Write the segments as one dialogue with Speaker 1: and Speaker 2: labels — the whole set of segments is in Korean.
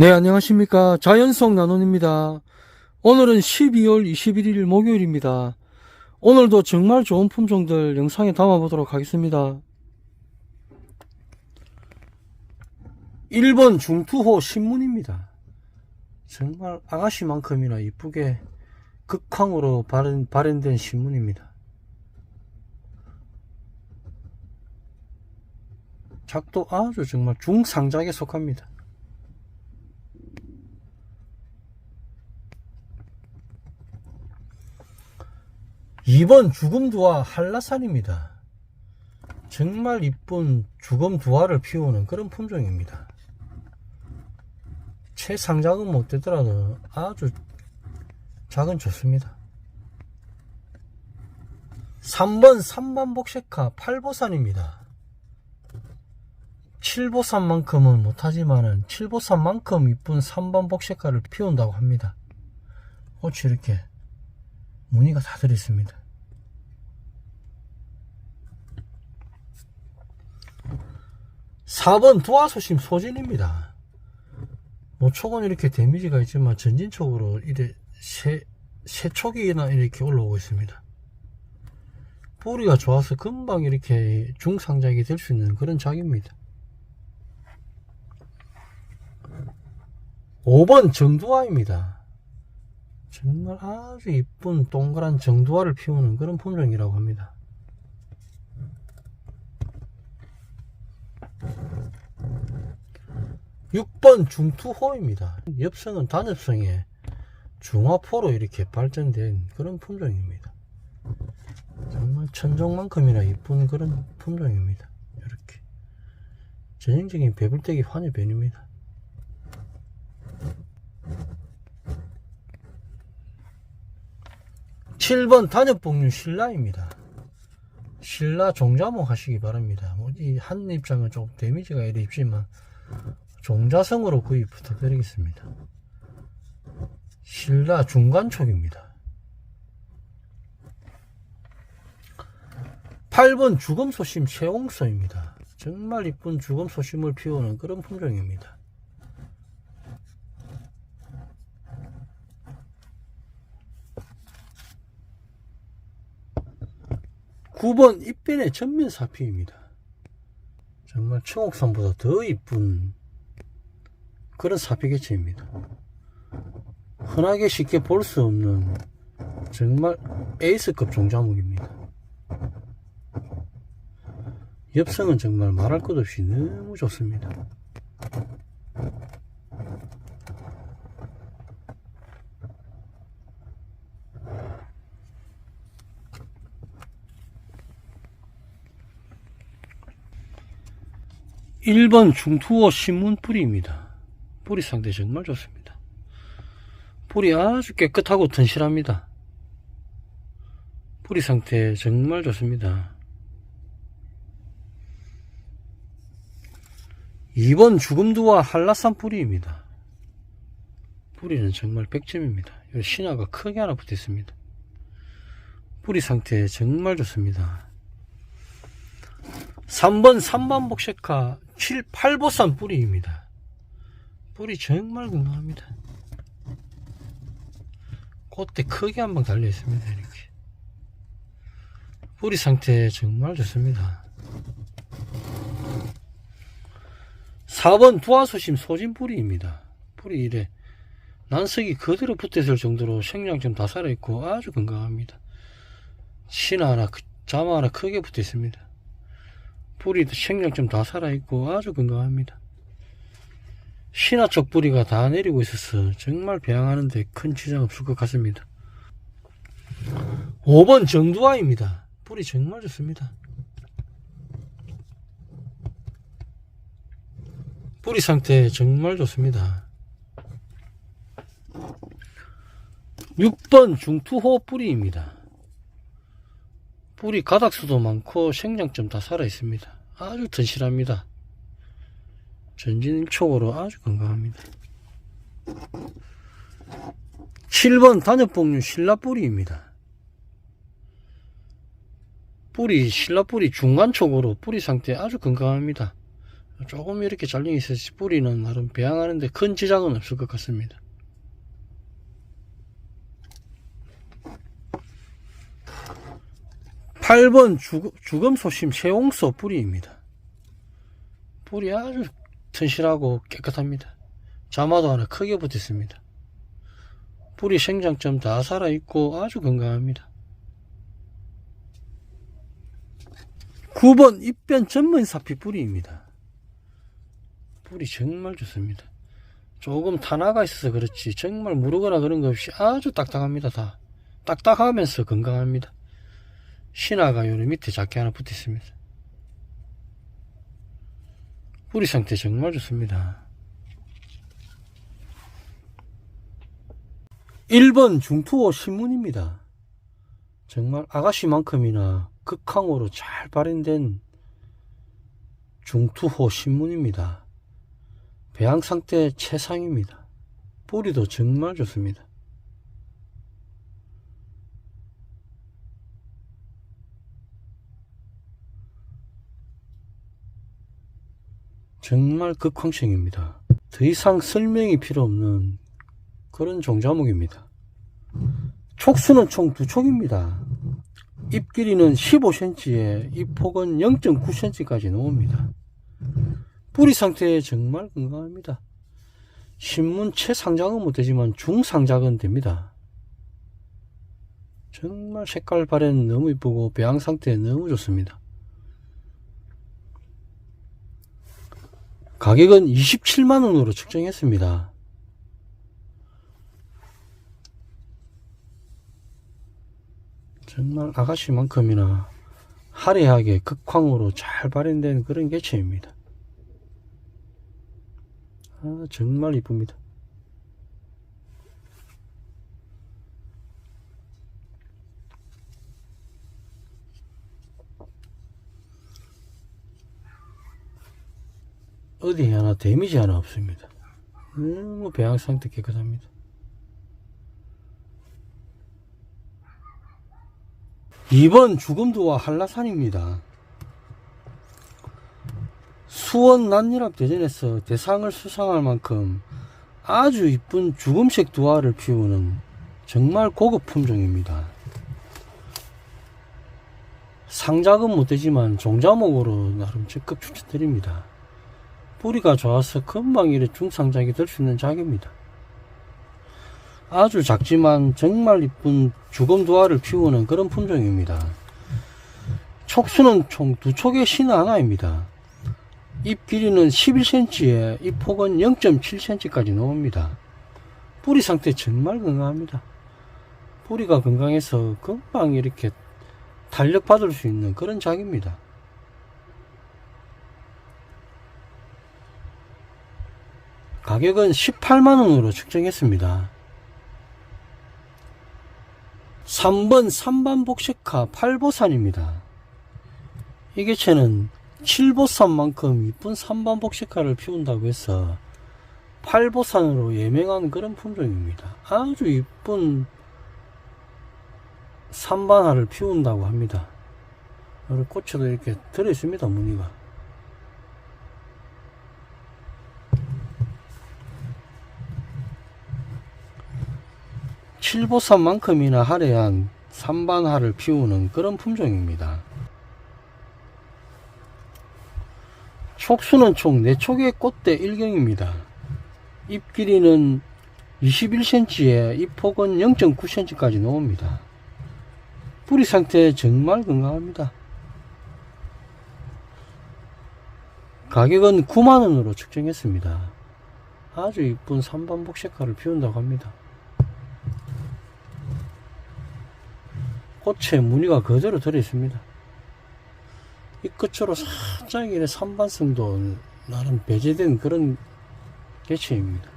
Speaker 1: 네, 안녕하십니까. 자연성 나눔입니다. 오늘은 12월 21일 목요일입니다. 오늘도 정말 좋은 품종들 영상에 담아보도록 하겠습니다. 1번 중투호 신문입니다. 정말 아가씨만큼이나 이쁘게 극황으로 발현, 발현된 신문입니다. 작도 아주 정말 중상작에 속합니다. 2번 죽음두화 한라산입니다. 정말 이쁜 죽음두화를 피우는 그런 품종입니다. 최상작은 못 되더라도 아주 작은 좋습니다. 3번 삼반복색화 팔보산입니다. 칠보산만큼은 못하지만은 칠보산만큼 이쁜 삼반복색화를 피운다고 합니다. 꽃이 이렇게 무늬가 다 들어있습니다. 4번 두화소심 소진입니다. 모촉은 이렇게 데미지가 있지만 전진적으로 이래 세, 세촉이나 이렇게 올라오고 있습니다. 뿌리가 좋아서 금방 이렇게 중상작이 될 수 있는 그런 작입니다. 5번 정두화입니다. 정말 아주 이쁜 동그란 정두화를 피우는 그런 품종이라고 합니다. 육번 중투호입니다. 엽성은 단엽성에 중화포로 이렇게 발전된 그런 품종입니다. 정말 천종만큼이나 이쁜 그런 품종입니다. 이렇게 전형적인 배불떼기 환엽변입니다. 7번 단엽복류 신라입니다. 신라 종자목 하시기 바랍니다. 뭐 이한 입장은 좀 데미지가 이래 있지만 종자성으로 구입 부탁드리겠습니다. 신라 중간촉입니다. 8번 죽음소심 최홍서입니다. 정말 이쁜 죽음소심을 피우는 그런 품종입니다. 9번 입변의 전면 사피입니다. 정말 청옥산보다 더 이쁜 그런 사피 개체입니다. 흔하게 쉽게 볼 수 없는 정말 에이스급 종자목입니다. 엽성은 정말 말할 것 없이 너무 좋습니다. 1번 중투어 신문 뿌리입니다. 뿌리 상태 정말 좋습니다. 뿌리 아주 깨끗하고 튼실합니다. 뿌리 상태 정말 좋습니다. 2번 죽음두와 한라산 뿌리입니다. 뿌리는 정말 100점입니다. 신화가 크게 하나 붙어 있습니다. 뿌리 상태 정말 좋습니다. 3번 3번 복색화 7, 8보산 뿌리입니다. 뿌리 정말 건강합니다. 꽃대 크게 한 방 달려 있습니다. 이렇게. 뿌리 상태 정말 좋습니다. 4번 두화소심 소진 뿌리입니다. 뿌리 이래 난석이 그대로 붙어 있을 정도로 생장점 다 살아있고 아주 건강합니다. 신화 하나, 자마 하나 크게 붙어 있습니다. 뿌리도 생장점 다 살아있고 아주 건강합니다. 신화 쪽 뿌리가 다 내리고 있어서 정말 배양하는데 큰 지장 없을 것 같습니다. 5번 정두아입니다. 뿌리 정말 좋습니다. 뿌리 상태 정말 좋습니다. 6번 중투호 뿌리입니다. 뿌리 가닥수도 많고 생장점 다 살아 있습니다. 아주 튼실합니다. 전진촉으로 아주 건강합니다. 7번 단엽복류 신라뿌리입니다. 뿌리, 신라뿌리 중간촉으로 뿌리 상태 아주 건강합니다. 조금 이렇게 잘려 있어서 뿌리는 나름 배양하는데 큰 지장은 없을 것 같습니다. 팔번 주금소심 세홍소 뿌리입니다. 뿌리 아주 튼실하고 깨끗합니다. 자마도 하나 크게 붙었습니다. 뿌리 생장점 다 살아있고 아주 건강합니다. 9번 입변 전문 사피 뿌리입니다. 뿌리 정말 좋습니다. 조금 탄화가 있어서 그렇지 정말 무르거나 그런 거 없이 아주 딱딱합니다. 다 딱딱하면서 건강합니다. 신화가 요 밑에 작게 하나 붙어 있습니다. 뿌리 상태 정말 좋습니다. 1번 중투호 신문입니다. 정말 아가씨만큼이나 극강으로 잘 발현된 중투호 신문입니다. 배양 상태 최상입니다. 뿌리도 정말 좋습니다. 정말 극황생입니다. 더 이상 설명이 필요 없는 그런 종자목입니다. 촉수는 총 두 촉입니다. 잎 길이는 15cm에 잎 폭은 0.9cm까지 나옵니다. 뿌리 상태 정말 건강합니다. 신문 최상작은 못되지만 중상작은 됩니다. 정말 색깔 발현 너무 이쁘고 배양 상태 너무 좋습니다. 가격은 27만원으로 측정했습니다. 정말 아가씨만큼이나 화려하게 극황으로 잘 발현된 그런 개체입니다. 아, 정말 이쁩니다. 어디 하나 데미지 하나 없습니다. 너무 배양 상태 깨끗합니다. 이번 죽음도와 한라산입니다. 수원 난일합 대전에서 대상을 수상할 만큼 아주 이쁜 죽음색 두화를 피우는 정말 고급 품종입니다. 상작은 못되지만 종자목으로 나름 적극 추천드립니다. 뿌리가 좋아서 금방 이래 중상작이 될 수 있는 작입니다. 아주 작지만 정말 이쁜 주검두화를 피우는 그런 품종입니다. 촉수는 총 두 촉의 신 하나입니다. 잎 길이는 11cm에 잎 폭은 0.7cm까지 나옵니다. 뿌리 상태 정말 건강합니다. 뿌리가 건강해서 금방 이렇게 탄력 받을 수 있는 그런 작입니다. 가격은 18만원으로 측정했습니다. 3번 삼반복식화 팔보산입니다. 이 개체는 칠보산만큼 이쁜 삼반복식화를 피운다고 해서 팔보산으로 예명한 그런 품종입니다. 아주 이쁜 삼반화를 피운다고 합니다. 꽃에도 이렇게 들어있습니다, 무늬가. 칠보산만큼이나 화려한 삼반화를 피우는 그런 품종입니다. 촉수는 총 4촉의 꽃대 1경입니다. 잎 길이는 21cm에 잎 폭은 0.9cm까지 나옵니다. 뿌리 상태 정말 건강합니다. 가격은 9만원으로 측정했습니다. 아주 이쁜 삼반복색화를 피운다고 합니다. 꽃에 무늬가 그대로 들어있습니다. 이 끝으로 살짝 이래 산반성도 나름 배제된 그런 개체입니다.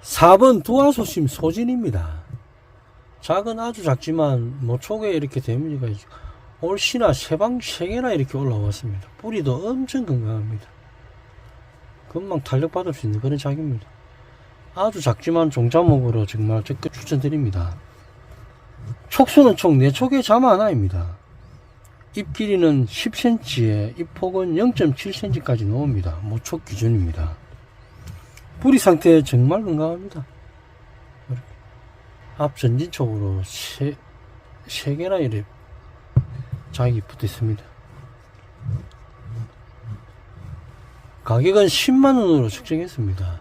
Speaker 1: 4번 두화소심 소진입니다. 작은 아주 작지만 뭐 촉에 이렇게 데미지가 올시나 세방 세개나 이렇게 올라왔습니다. 뿌리도 엄청 건강합니다. 금방 탄력받을 수 있는 그런 작입니다. 아주 작지만 종자목으로 정말 적극 추천드립니다. 촉수는 총 4촉의 잠 하나입니다. 잎 길이는 10cm에 잎 폭은 0.7cm까지 나옵니다. 모촉 기준입니다. 뿌리 상태 정말 건강합니다. 앞 전진 쪽으로 세, 세 개나 이래 자기 붙어 있습니다. 가격은 10만원으로 측정했습니다.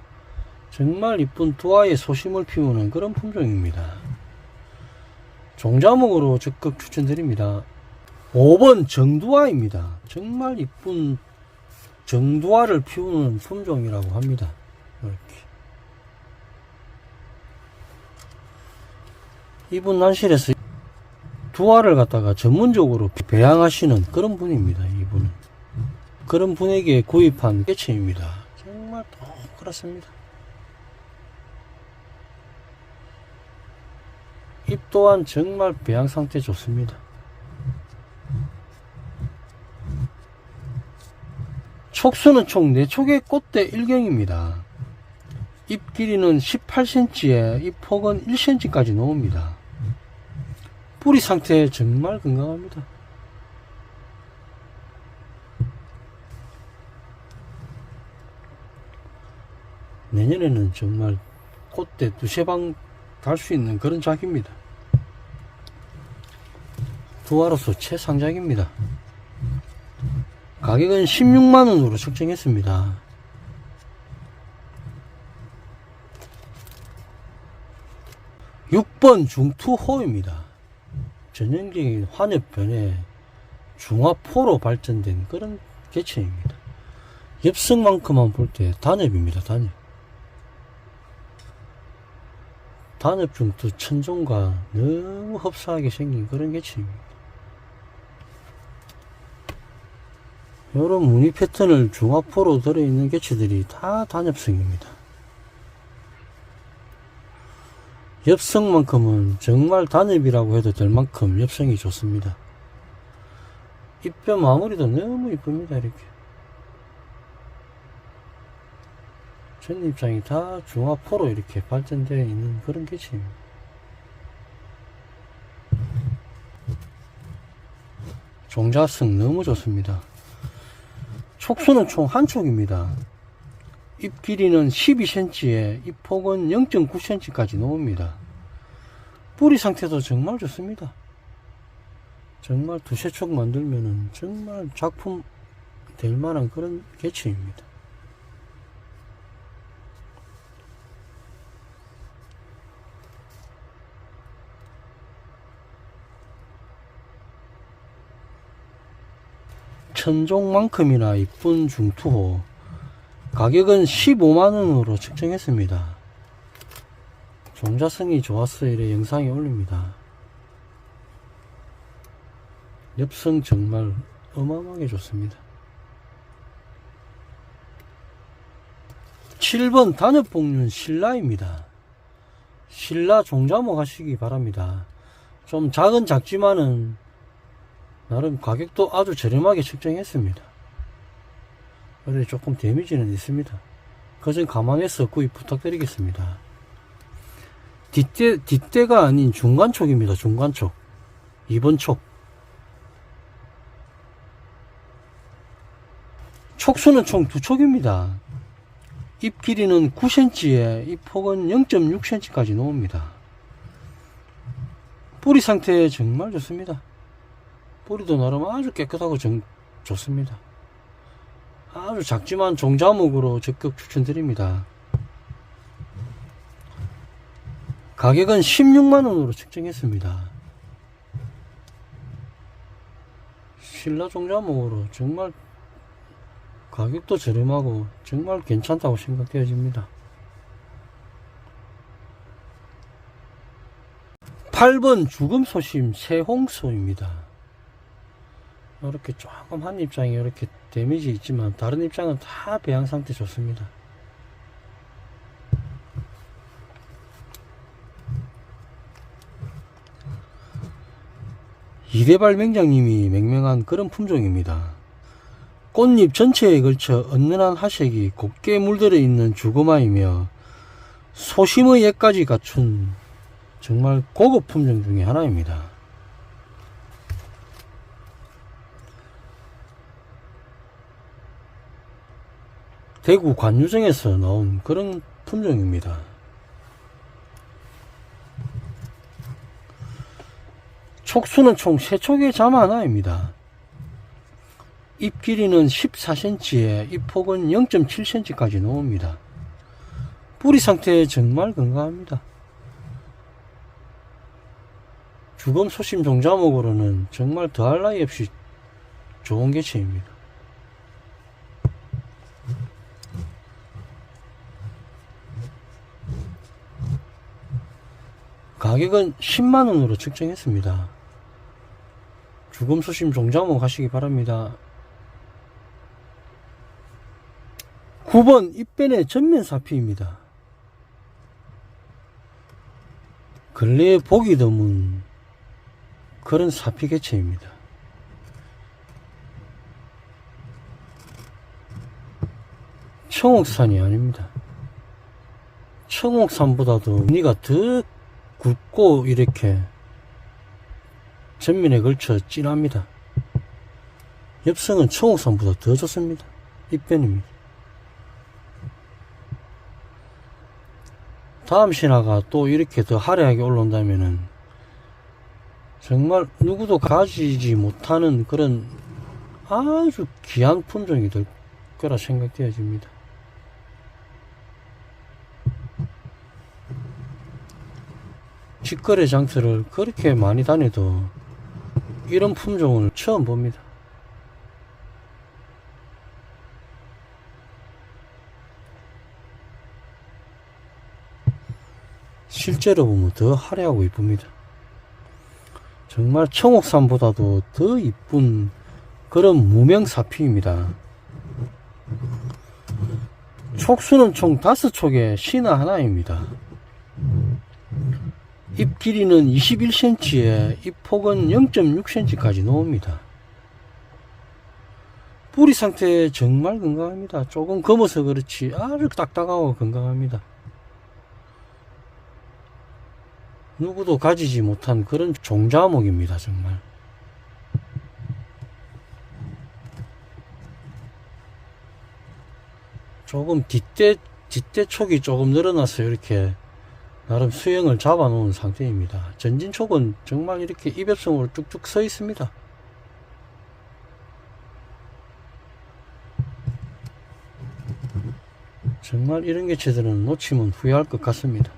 Speaker 1: 정말 이쁜 두아의 소심을 피우는 그런 품종입니다. 종자목으로 적극 추천드립니다. 5번 정두아입니다. 정말 이쁜 정두아를 피우는 품종이라고 합니다. 이렇게. 이분 난실에서 두아를 갖다가 전문적으로 배양하시는 그런 분입니다. 이분은. 그런 분에게 구입한 깨체입니다. 정말 똑같습니다. 잎 또한 정말 배양 상태 좋습니다. 촉수는 총 4촉의 꽃대 1경입니다. 잎 길이는 18cm에 잎 폭은 1cm까지 나옵니다. 뿌리 상태 정말 건강합니다. 내년에는 정말 꽃대 두세 방 달 수 있는 그런 작입니다. 두화로서 최상작입니다. 가격은 16만원으로 책정했습니다. (6번) 중투호입니다. 전형적인 환엽변에 중화포로 발전된 그런 개체입니다. 엽성만큼만 볼 때 단엽입니다. 단엽. 단엽 중투 천종과 너무 흡사하게 생긴 그런 개체입니다. 이런 무늬 패턴을 중화포로 들어있는 개체들이 다 단엽성입니다. 엽성만큼은 정말 단엽이라고 해도 될 만큼 엽성이 좋습니다. 잎뼈 마무리도 너무 이쁩니다. 이렇게. 전 입장이 다 중화포로 이렇게 발전되어 있는 그런 개체입니다. 종자성 너무 좋습니다. 촉수는 총한 촉입니다. 잎 길이는 12cm에 잎 폭은 0.9cm까지 나옵니다. 뿌리 상태도 정말 좋습니다. 정말 두세 촉 만들면은 정말 작품 될 만한 그런 개체입니다. 천종만큼이나 이쁜 중투호. 가격은 15만원으로 측정했습니다. 종자성이 좋았어 이래 영상에 올립니다. 엽성 정말 어마어마하게 좋습니다. 7번 단엽복륜 신라입니다. 신라 종자목 하시기 바랍니다. 좀 작은 작지만은 나름 가격도 아주 저렴하게 책정했습니다. 그래 조금 데미지는 있습니다. 그점 감안해서 구입 부탁드리겠습니다. 뒷대, 뒷대가 아닌 중간촉입니다. 중간촉. 2번 촉. 촉수는 총 두 촉입니다. 잎 길이는 9cm에 잎 폭은 0.6cm까지 나옵니다. 뿌리 상태 정말 좋습니다. 뿌리도 나름 아주 깨끗하고 정, 좋습니다. 아주 작지만 종자목으로 적극 추천드립니다. 가격은 16만원으로 책정했습니다. 신라 종자목으로 정말 가격도 저렴하고 정말 괜찮다고 생각되어집니다. 8번 죽음 소심 새홍소입니다. 이렇게 조금 한 입장이 이렇게 데미지 있지만 다른 입장은 다 배양 상태 좋습니다. 이대발 맹장님이 맹명한 그런 품종입니다. 꽃잎 전체에 걸쳐 은은한 하색이 곱게 물들어 있는 주거마이며 소심의 예까지 갖춘 정말 고급 품종 중의 하나입니다. 대구 관유정에서 나온 그런 품종입니다. 촉수는 총 3촉의 잠 하나입니다. 잎 길이는 14cm에 잎 폭은 0.7cm까지 나옵니다. 뿌리 상태 정말 건강합니다. 주검 소심 종자목으로는 정말 더할 나위 없이 좋은 개체입니다. 가격은 10만원으로 측정했습니다. 주검소심 종자목 하시기 바랍니다. 9번 입변의 전면 사피입니다. 근래에 보기 드문 그런 사피 개체입니다. 청옥산이 아닙니다. 청옥산보다도 니가 더 굵고 이렇게 전면에 걸쳐 진합니다. 엽성은 청옥산보다 더 좋습니다. 입변입니다. 다음 신화가 또 이렇게 더 화려하게 올라온다면은 정말 누구도 가지지 못하는 그런 아주 귀한 품종이 될 거라 생각되어집니다. 직거래 장터를 그렇게 많이 다녀도 이런 품종을 처음 봅니다. 실제로 보면 더 화려하고 이쁩니다. 정말 청옥산보다도 더 이쁜 그런 무명사피입니다. 촉수는 총 다섯 촉의 신화 하나입니다. 잎 길이는 21cm에 잎 폭은 0.6cm까지 나옵니다. 뿌리 상태 정말 건강합니다. 조금 검어서 그렇지 아주 딱딱하고 건강합니다. 누구도 가지지 못한 그런 종자목입니다, 정말. 조금 뒷대, 뒷대 촉이 조금 늘어나서 이렇게 나름 수영을 잡아 놓은 상태입니다. 전진 촉은 정말 이렇게 입엽성으로 쭉쭉 서 있습니다. 정말 이런 개체들은 놓치면 후회할 것 같습니다.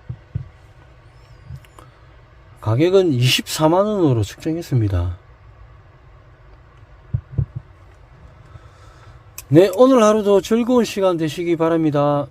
Speaker 1: 가격은 24만원으로 측정했습니다. 네, 오늘 하루도 즐거운 시간 되시기 바랍니다.